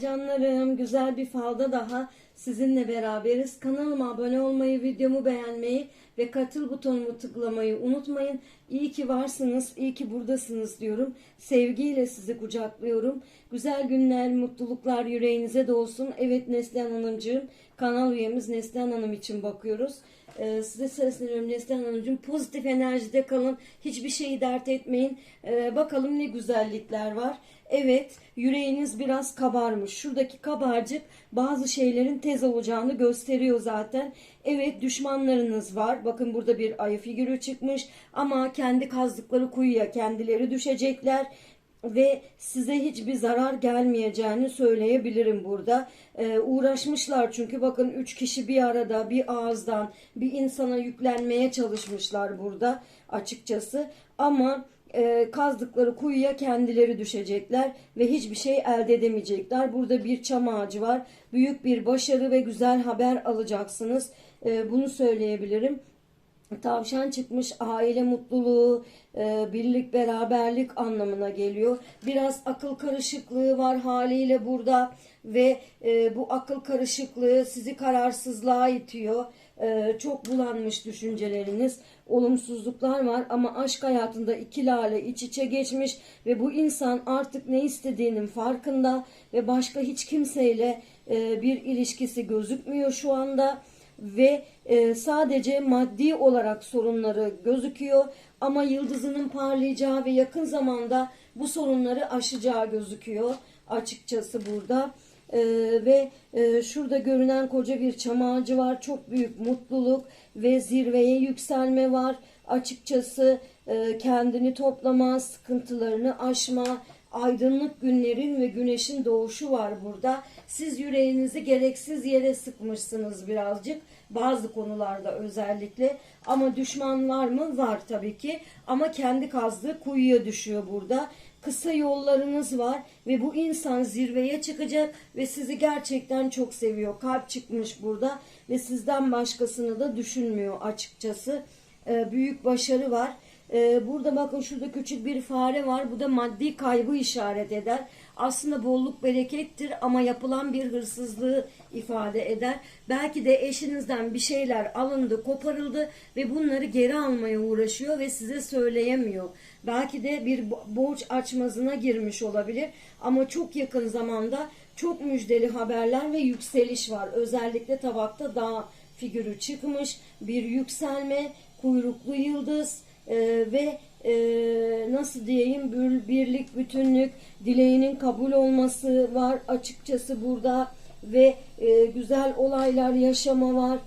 canlarım. Güzel bir falda daha sizinle beraberiz. Kanalıma abone olmayı, videomu beğenmeyi ve katıl butonumu tıklamayı unutmayın. İyi ki varsınız, iyi ki buradasınız diyorum. Sevgiyle sizi kucaklıyorum. Güzel günler, mutluluklar yüreğinize dolsun. Evet Neslihan Hanımcığım, kanal üyemiz Neslihan Hanım için bakıyoruz. Ee, size sesleniyorum Neslihan Hanımcığım. Pozitif enerjide kalın. Hiçbir şeyi dert etmeyin. Ee, bakalım ne güzellikler var. Evet yüreğiniz biraz kabarmış. Şuradaki kabarcık bazı şeylerin tez olacağını gösteriyor zaten. Evet düşmanlarınız var. Bakın burada bir ayı figürü çıkmış. Ama kendi kazdıkları kuyuya kendileri düşecekler ve size hiçbir zarar gelmeyeceğini söyleyebilirim burada. Ee, uğraşmışlar çünkü bakın üç kişi bir arada bir ağızdan bir insana yüklenmeye çalışmışlar burada açıkçası. Ama e, kazdıkları kuyuya kendileri düşecekler ve hiçbir şey elde edemeyecekler. Burada bir çam ağacı var. Büyük bir başarı ve güzel haber alacaksınız. E, bunu söyleyebilirim. Tavşan çıkmış aile mutluluğu, e, birlik beraberlik anlamına geliyor. Biraz akıl karışıklığı var haliyle burada ve e, bu akıl karışıklığı sizi kararsızlığa itiyor. E, çok bulanmış düşünceleriniz, olumsuzluklar var ama aşk hayatında iki lale iç içe geçmiş ve bu insan artık ne istediğinin farkında ve başka hiç kimseyle e, bir ilişkisi gözükmüyor şu anda ve e, sadece maddi olarak sorunları gözüküyor ama yıldızının parlayacağı ve yakın zamanda bu sorunları aşacağı gözüküyor açıkçası burada. E, ve e, şurada görünen koca bir çam ağacı var. Çok büyük mutluluk ve zirveye yükselme var. Açıkçası e, kendini toplama, sıkıntılarını aşma, aydınlık günlerin ve güneşin doğuşu var burada. Siz yüreğinizi gereksiz yere sıkmışsınız birazcık. Bazı konularda özellikle. Ama düşman var mı? Var tabii ki. Ama kendi kazdığı kuyuya düşüyor burada. Kısa yollarınız var ve bu insan zirveye çıkacak ve sizi gerçekten çok seviyor. Kalp çıkmış burada ve sizden başkasını da düşünmüyor açıkçası. Ee, büyük başarı var. Ee, burada bakın şurada küçük bir fare var. Bu da maddi kaybı işaret eder. Aslında bolluk berekettir ama yapılan bir hırsızlığı ifade eder. Belki de eşinizden bir şeyler alındı, koparıldı ve bunları geri almaya uğraşıyor ve size söyleyemiyor. Belki de bir bo- borç açmazına girmiş olabilir ama çok yakın zamanda çok müjdeli haberler ve yükseliş var. Özellikle tabakta dağ figürü çıkmış, bir yükselme, kuyruklu yıldız, ee, ve e, nasıl diyeyim bir- birlik bütünlük dileğinin kabul olması var açıkçası burada ve e, güzel olaylar yaşama var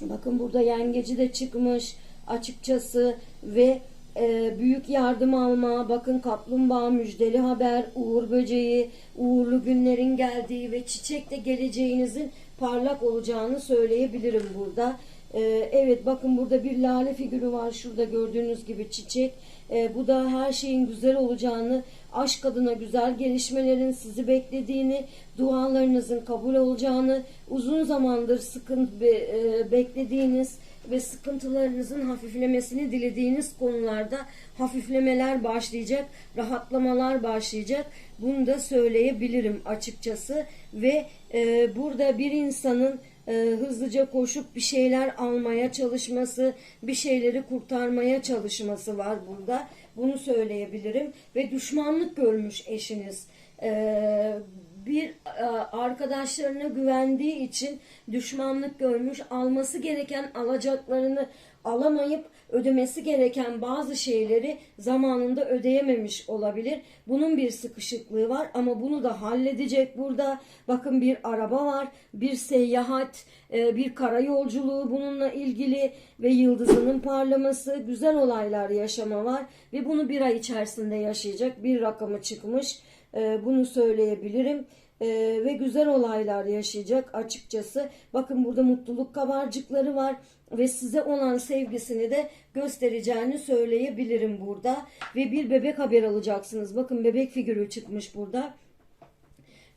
bakın burada yengeci de çıkmış açıkçası ve e, büyük yardım alma bakın kaplumbağa müjdeli haber uğur böceği uğurlu günlerin geldiği ve çiçekte geleceğinizin parlak olacağını söyleyebilirim burada. Ee, evet bakın burada bir lale figürü var şurada gördüğünüz gibi çiçek. Ee, bu da her şeyin güzel olacağını, aşk adına güzel gelişmelerin sizi beklediğini, dualarınızın kabul olacağını, uzun zamandır sıkıntı e, beklediğiniz ve sıkıntılarınızın hafiflemesini dilediğiniz konularda hafiflemeler başlayacak, rahatlamalar başlayacak. Bunu da söyleyebilirim açıkçası ve e, burada bir insanın e, hızlıca koşup bir şeyler almaya çalışması, bir şeyleri kurtarmaya çalışması var burada. Bunu söyleyebilirim ve düşmanlık görmüş eşiniz. E, bir e, arkadaşlarına güvendiği için düşmanlık görmüş, alması gereken alacaklarını alamayıp ödemesi gereken bazı şeyleri zamanında ödeyememiş olabilir. Bunun bir sıkışıklığı var ama bunu da halledecek burada. Bakın bir araba var, bir seyahat, e, bir kara yolculuğu bununla ilgili ve yıldızının parlaması, güzel olaylar yaşama var ve bunu bir ay içerisinde yaşayacak bir rakamı çıkmış. E, Bunu söyleyebilirim. Ee, ve güzel olaylar yaşayacak açıkçası. Bakın burada mutluluk kabarcıkları var ve size olan sevgisini de göstereceğini söyleyebilirim burada. Ve bir bebek haber alacaksınız. Bakın bebek figürü çıkmış burada.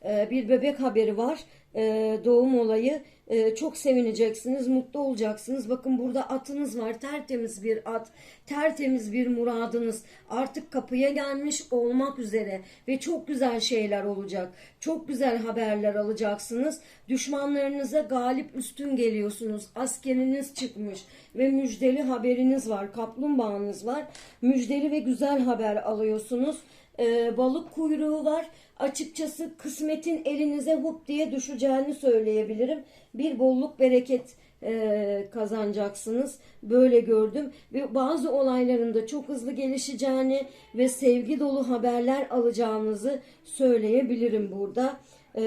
e, bir bebek haberi var. E, doğum olayı. E, çok sevineceksiniz, mutlu olacaksınız. Bakın burada atınız var. Tertemiz bir at, tertemiz bir muradınız. Artık kapıya gelmiş olmak üzere ve çok güzel şeyler olacak. Çok güzel haberler alacaksınız. Düşmanlarınıza galip üstün geliyorsunuz. Askeriniz çıkmış ve müjdeli haberiniz var. Kaplumbağanız var. Müjdeli ve güzel haber alıyorsunuz. Ee, balık kuyruğu var. Açıkçası kısmetin elinize hup diye düşeceğini söyleyebilirim. Bir bolluk bereket e, kazanacaksınız. Böyle gördüm. Ve bazı olayların da çok hızlı gelişeceğini ve sevgi dolu haberler alacağınızı söyleyebilirim burada. E,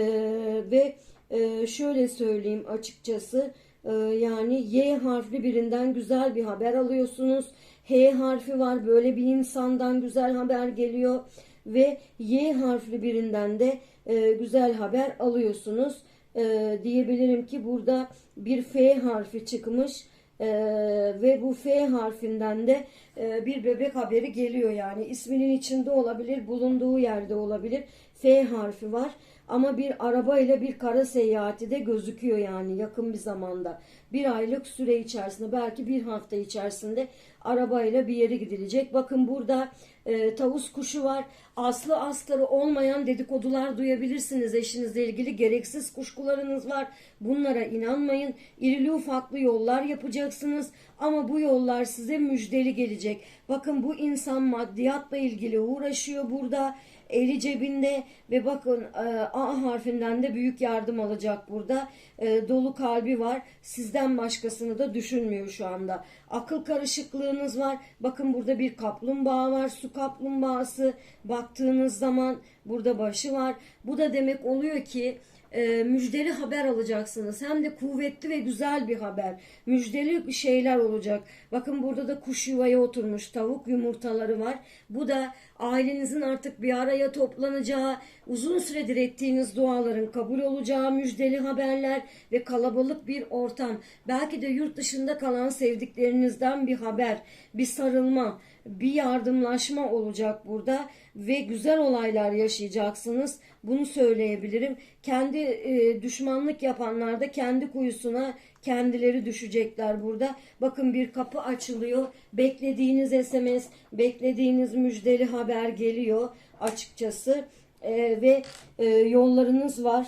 ve e, şöyle söyleyeyim açıkçası. e, yani Y harfli birinden güzel bir haber alıyorsunuz. H harfi var. Böyle bir insandan güzel haber geliyor. Ve Y harfli birinden de e, güzel haber alıyorsunuz. E, diyebilirim ki burada bir F harfi çıkmış. Ee, ve bu F harfinden de e, bir bebek haberi geliyor yani isminin içinde olabilir bulunduğu yerde olabilir F harfi var ama bir araba ile bir kara seyahati de gözüküyor yani yakın bir zamanda. Bir aylık süre içerisinde belki bir hafta içerisinde arabayla bir yere gidilecek. Bakın burada e, tavus kuşu var. Aslı astarı olmayan dedikodular duyabilirsiniz. Eşinizle ilgili gereksiz kuşkularınız var. Bunlara inanmayın. İrili ufaklı yollar yapacaksınız. Ama bu yollar size müjdeli gelecek. Bakın bu insan maddiyatla ilgili uğraşıyor burada eli cebinde ve bakın e, A harfinden de büyük yardım alacak burada. E, dolu kalbi var. Sizden başkasını da düşünmüyor şu anda. Akıl karışıklığınız var. Bakın burada bir kaplumbağa var. Su kaplumbağası. Baktığınız zaman burada başı var. Bu da demek oluyor ki e, müjdeli haber alacaksınız. Hem de kuvvetli ve güzel bir haber. Müjdeli şeyler olacak. Bakın burada da kuş yuvaya oturmuş. Tavuk yumurtaları var. Bu da ailenizin artık bir araya toplanacağı, uzun süredir ettiğiniz duaların kabul olacağı müjdeli haberler ve kalabalık bir ortam. Belki de yurt dışında kalan sevdiklerinizden bir haber, bir sarılma, bir yardımlaşma olacak burada ve güzel olaylar yaşayacaksınız. Bunu söyleyebilirim. Kendi e, düşmanlık yapanlar da kendi kuyusuna kendileri düşecekler burada. Bakın bir kapı açılıyor. Beklediğiniz SMS, beklediğiniz müjdeli haber geliyor açıkçası. E, ve e, yollarınız var.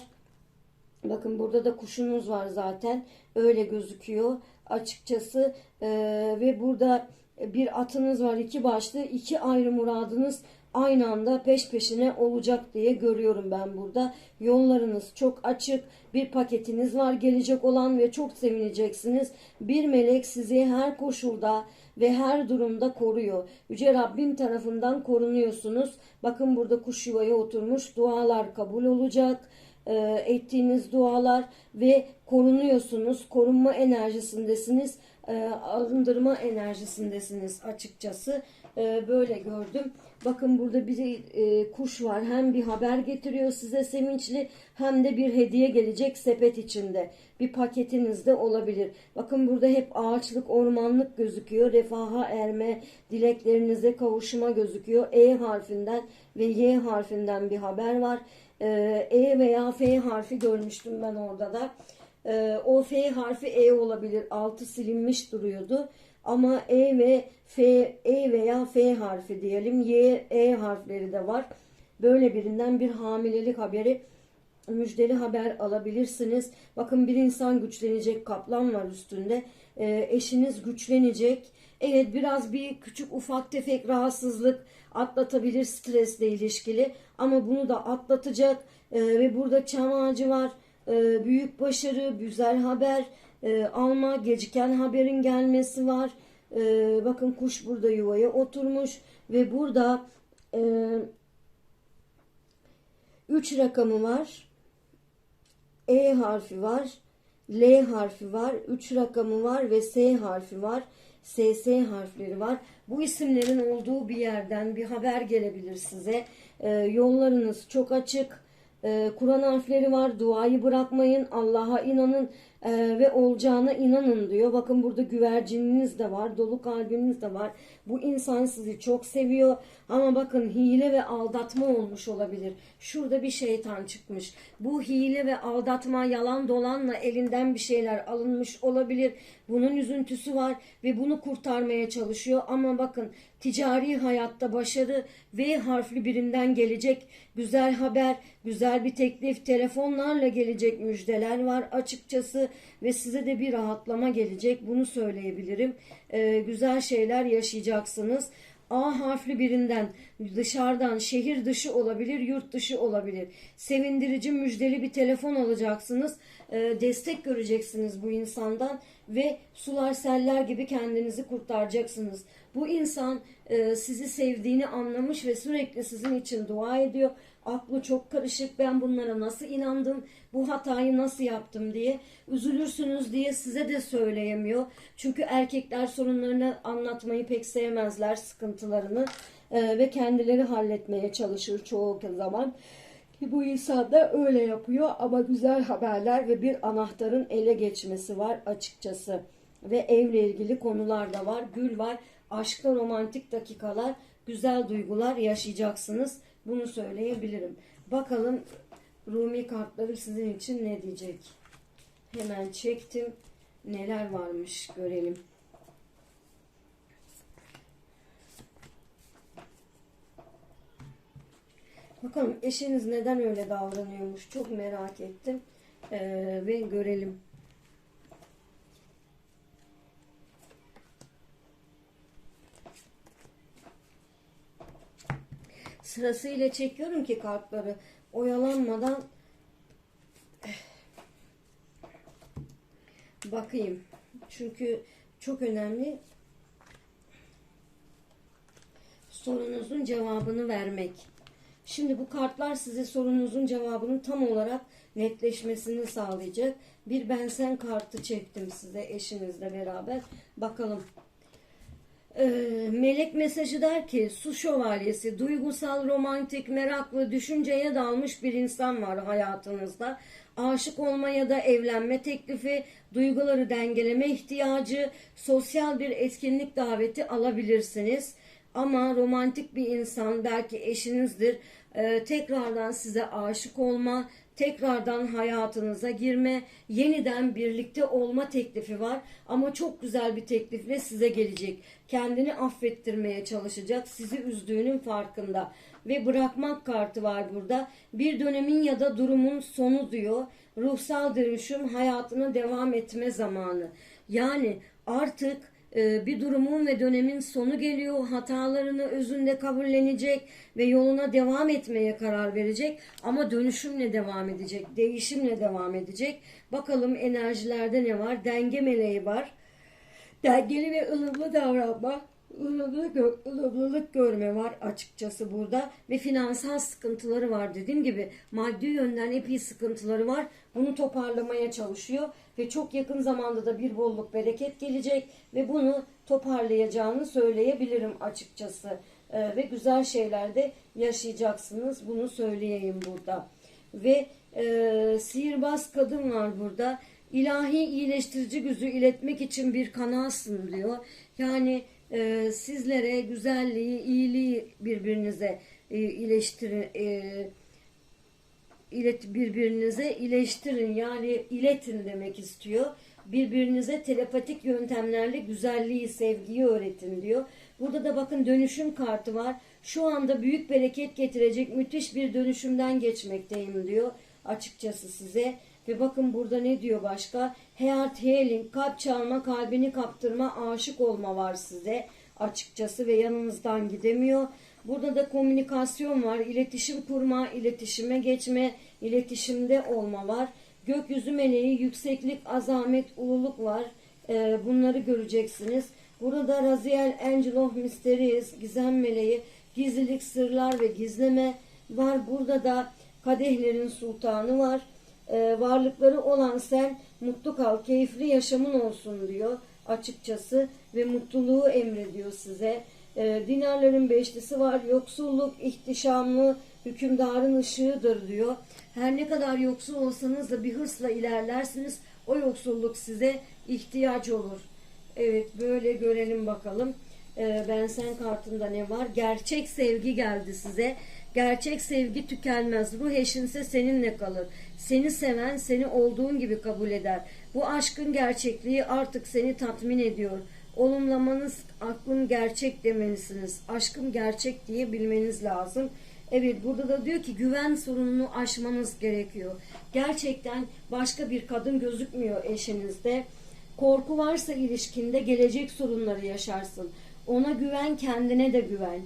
Bakın burada da kuşunuz var zaten. Öyle gözüküyor açıkçası. E, ve burada bir atınız var iki başlı. iki ayrı muradınız aynı anda peş peşine olacak diye görüyorum ben burada. Yollarınız çok açık. Bir paketiniz var gelecek olan ve çok sevineceksiniz. Bir melek sizi her koşulda ve her durumda koruyor. Yüce Rabbim tarafından korunuyorsunuz. Bakın burada kuş yuvaya oturmuş. Dualar kabul olacak e, ettiğiniz dualar ve korunuyorsunuz. Korunma enerjisindesiniz. E, arındırma enerjisindesiniz açıkçası. E, böyle gördüm. Bakın burada bir e, kuş var. Hem bir haber getiriyor size sevinçli hem de bir hediye gelecek sepet içinde. Bir paketiniz de olabilir. Bakın burada hep ağaçlık, ormanlık gözüküyor. Refaha erme, dileklerinize kavuşma gözüküyor. E harfinden ve Y harfinden bir haber var. E, e veya F harfi görmüştüm ben orada da. E, o F harfi E olabilir. Altı silinmiş duruyordu. Ama E ve F, E veya F harfi diyelim. Y, E harfleri de var. Böyle birinden bir hamilelik haberi müjdeli haber alabilirsiniz. Bakın bir insan güçlenecek kaplan var üstünde. E, eşiniz güçlenecek. Evet biraz bir küçük ufak tefek rahatsızlık atlatabilir stresle ilişkili. Ama bunu da atlatacak. E, ve burada çam ağacı var. E, büyük başarı, güzel haber e, alma, geciken haberin gelmesi var. E, bakın kuş burada yuvaya oturmuş ve burada e, 3 rakamı var. E harfi var. L harfi var. 3 rakamı var ve S harfi var. SS harfleri var. Bu isimlerin olduğu bir yerden bir haber gelebilir size. E, yollarınız çok açık. Ee, Kur'an harfleri var. Duayı bırakmayın. Allah'a inanın ee, ve olacağına inanın diyor. Bakın burada güvercininiz de var. Dolu kalbiniz de var. Bu insan sizi çok seviyor. Ama bakın hile ve aldatma olmuş olabilir. Şurada bir şeytan çıkmış. Bu hile ve aldatma yalan dolanla elinden bir şeyler alınmış olabilir. Bunun üzüntüsü var ve bunu kurtarmaya çalışıyor. Ama bakın ticari hayatta başarı V harfli birinden gelecek güzel haber, güzel bir teklif, telefonlarla gelecek müjdeler var açıkçası ve size de bir rahatlama gelecek. Bunu söyleyebilirim. Ee, güzel şeyler yaşayacaksınız. A harfli birinden dışarıdan şehir dışı olabilir, yurt dışı olabilir. Sevindirici müjdeli bir telefon alacaksınız. Ee, destek göreceksiniz bu insandan ve sular seller gibi kendinizi kurtaracaksınız. Bu insan e, sizi sevdiğini anlamış ve sürekli sizin için dua ediyor. Aklı çok karışık. Ben bunlara nasıl inandım? Bu hatayı nasıl yaptım diye. Üzülürsünüz diye size de söyleyemiyor. Çünkü erkekler sorunlarını anlatmayı pek sevmezler, sıkıntılarını e, ve kendileri halletmeye çalışır çoğu zaman. Bu insan da öyle yapıyor ama güzel haberler ve bir anahtarın ele geçmesi var açıkçası. Ve evle ilgili konular da var. Gül var. Aşkta romantik dakikalar, güzel duygular yaşayacaksınız. Bunu söyleyebilirim. Bakalım Rumi kartları sizin için ne diyecek? Hemen çektim. Neler varmış görelim. Bakalım eşiniz neden öyle davranıyormuş çok merak ettim Ee, ve görelim. Sırasıyla çekiyorum ki kartları oyalanmadan bakayım. Çünkü çok önemli sorunuzun cevabını vermek. Şimdi bu kartlar size sorunuzun cevabının tam olarak netleşmesini sağlayacak. Bir ben sen kartı çektim size eşinizle beraber. Bakalım. Ee, melek mesajı der ki su şövalyesi duygusal, romantik, meraklı, düşünceye dalmış bir insan var hayatınızda. Aşık olma ya da evlenme teklifi, duyguları dengeleme ihtiyacı, sosyal bir etkinlik daveti alabilirsiniz. Ama romantik bir insan belki eşinizdir. Ee, tekrardan size aşık olma, tekrardan hayatınıza girme, yeniden birlikte olma teklifi var. Ama çok güzel bir teklifle size gelecek. Kendini affettirmeye çalışacak. Sizi üzdüğünün farkında. Ve bırakmak kartı var burada. Bir dönemin ya da durumun sonu diyor. Ruhsal dönüşüm hayatına devam etme zamanı. Yani artık bir durumun ve dönemin sonu geliyor. Hatalarını özünde kabullenecek ve yoluna devam etmeye karar verecek. Ama dönüşümle devam edecek, değişimle devam edecek. Bakalım enerjilerde ne var? Denge meleği var. Dengeli ve ılımlı davranma, ılımlı gö ılımlılık görme var açıkçası burada. Ve finansal sıkıntıları var dediğim gibi. Maddi yönden epey sıkıntıları var. Bunu toparlamaya çalışıyor. Ve çok yakın zamanda da bir bolluk bereket gelecek. Ve bunu toparlayacağını söyleyebilirim açıkçası. Ee, ve güzel şeyler de yaşayacaksınız. Bunu söyleyeyim burada. Ve e, sihirbaz kadın var burada ilahi iyileştirici gücü iletmek için bir kanalsın diyor. Yani e, sizlere güzelliği, iyiliği birbirinize e, iyileştirin, e, ilet birbirinize iyileştirin yani iletin demek istiyor. Birbirinize telepatik yöntemlerle güzelliği, sevgiyi öğretin diyor. Burada da bakın dönüşüm kartı var. Şu anda büyük bereket getirecek müthiş bir dönüşümden geçmekteyim diyor açıkçası size. Ve bakın burada ne diyor başka? Heart healing, kalp çalma, kalbini kaptırma, aşık olma var size açıkçası ve yanınızdan gidemiyor. Burada da komünikasyon var, iletişim kurma, iletişime geçme, iletişimde olma var. Gökyüzü meleği, yükseklik, azamet, ululuk var. Ee, bunları göreceksiniz. Burada Raziel Angel of Mysteries, gizem meleği, gizlilik, sırlar ve gizleme var. Burada da kadehlerin sultanı var e, varlıkları olan sen mutlu kal, keyifli yaşamın olsun diyor açıkçası ve mutluluğu emrediyor size. E, dinarların beşlisi var, yoksulluk, ihtişamlı, hükümdarın ışığıdır diyor. Her ne kadar yoksul olsanız da bir hırsla ilerlersiniz. O yoksulluk size ihtiyaç olur. Evet böyle görelim bakalım. Ee, ben sen kartında ne var? Gerçek sevgi geldi size. Gerçek sevgi tükenmez. Ruh eşinse seninle kalır. Seni seven seni olduğun gibi kabul eder. Bu aşkın gerçekliği artık seni tatmin ediyor. Olumlamanız aklım gerçek demelisiniz. Aşkım gerçek diye bilmeniz lazım. Evet burada da diyor ki güven sorununu aşmanız gerekiyor. Gerçekten başka bir kadın gözükmüyor eşinizde. Korku varsa ilişkinde gelecek sorunları yaşarsın. Ona güven, kendine de güven.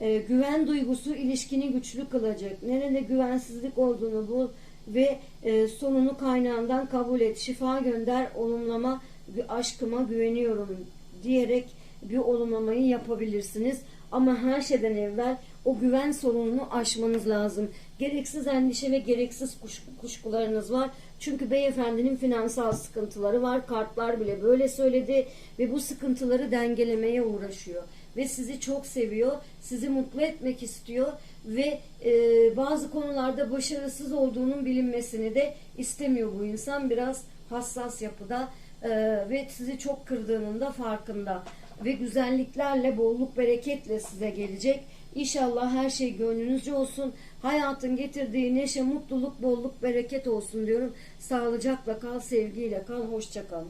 Ee, güven duygusu ilişkini güçlü kılacak. Nerede güvensizlik olduğunu bul ve e, sorunu kaynağından kabul et. Şifa gönder, olumlama, aşkıma güveniyorum diyerek bir olumlamayı yapabilirsiniz. Ama her şeyden evvel o güven sorununu aşmanız lazım. Gereksiz endişe ve gereksiz kuş- kuşkularınız var. Çünkü beyefendinin finansal sıkıntıları var. Kartlar bile böyle söyledi ve bu sıkıntıları dengelemeye uğraşıyor. Ve sizi çok seviyor, sizi mutlu etmek istiyor ve e, bazı konularda başarısız olduğunun bilinmesini de istemiyor bu insan. Biraz hassas yapıda e, ve sizi çok kırdığının da farkında ve güzelliklerle, bolluk, bereketle size gelecek. İnşallah her şey gönlünüzce olsun. Hayatın getirdiği neşe, mutluluk, bolluk, bereket olsun diyorum. Sağlıcakla kal, sevgiyle kal, hoşça kal.